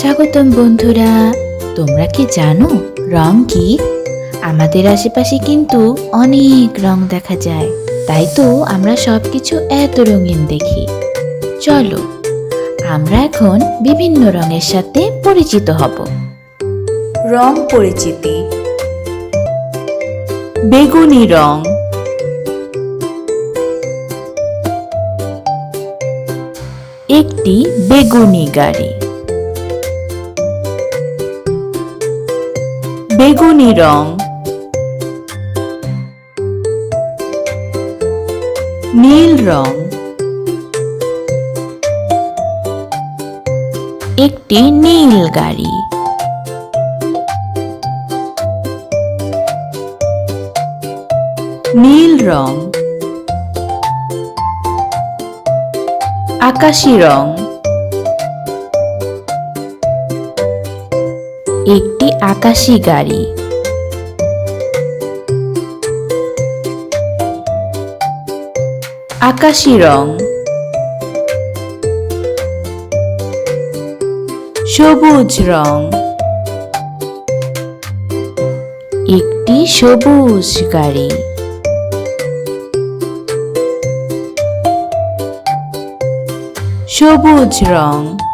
স্বাগতম বন্ধুরা। তোমরা কি জানো রং কি? আমাদের আশেপাশে কিন্তু অনেক রং দেখা যায়। তাই তো আমরা সব কিছু এত রঙিন দেখি। চলো আমরা এখন বিভিন্ন রঙের সাথে পরিচিত হব। রং পরিচিতি। বেগুনি রং। একটি বেগুনি গাড়ি। বেগুনি রং। নীল রং। একটি নীল গাড়ি। নীল রং। আকাশি রং। একটি আকাশি গাড়ি। আকাশি রং। সবুজ রং। একটি সবুজ গাড়ি। সবুজ রং।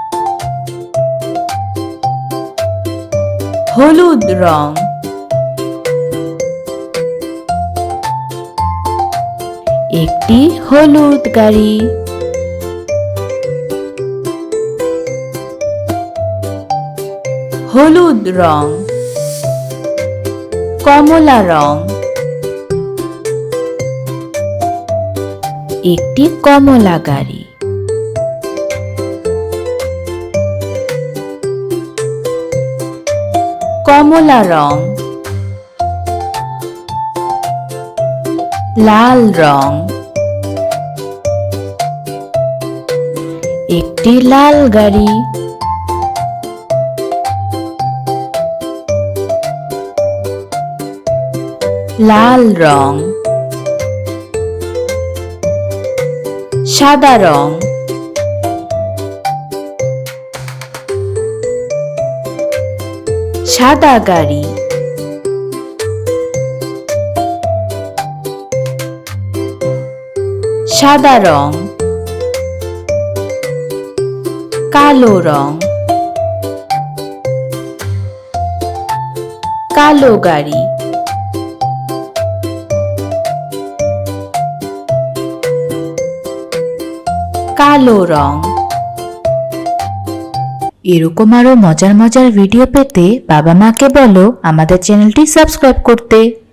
হলুদ রং। একটি হলুদ গাড়ি। হলুদ রং। কমলা রং। একটি কমলা গাড়ি। কমলা রং। লাল রং। একটি লাল গাড়ি। লাল রং। সাদা রং। সাদা গাড়ি। সাদা রং। কালো রং। কালো গাড়ি। কালো রং। এরকম আরও মজার মজার ভিডিও পেতে বাবা মাকে বলো আমাদের চ্যানেলটি সাবস্ক্রাইব করতে।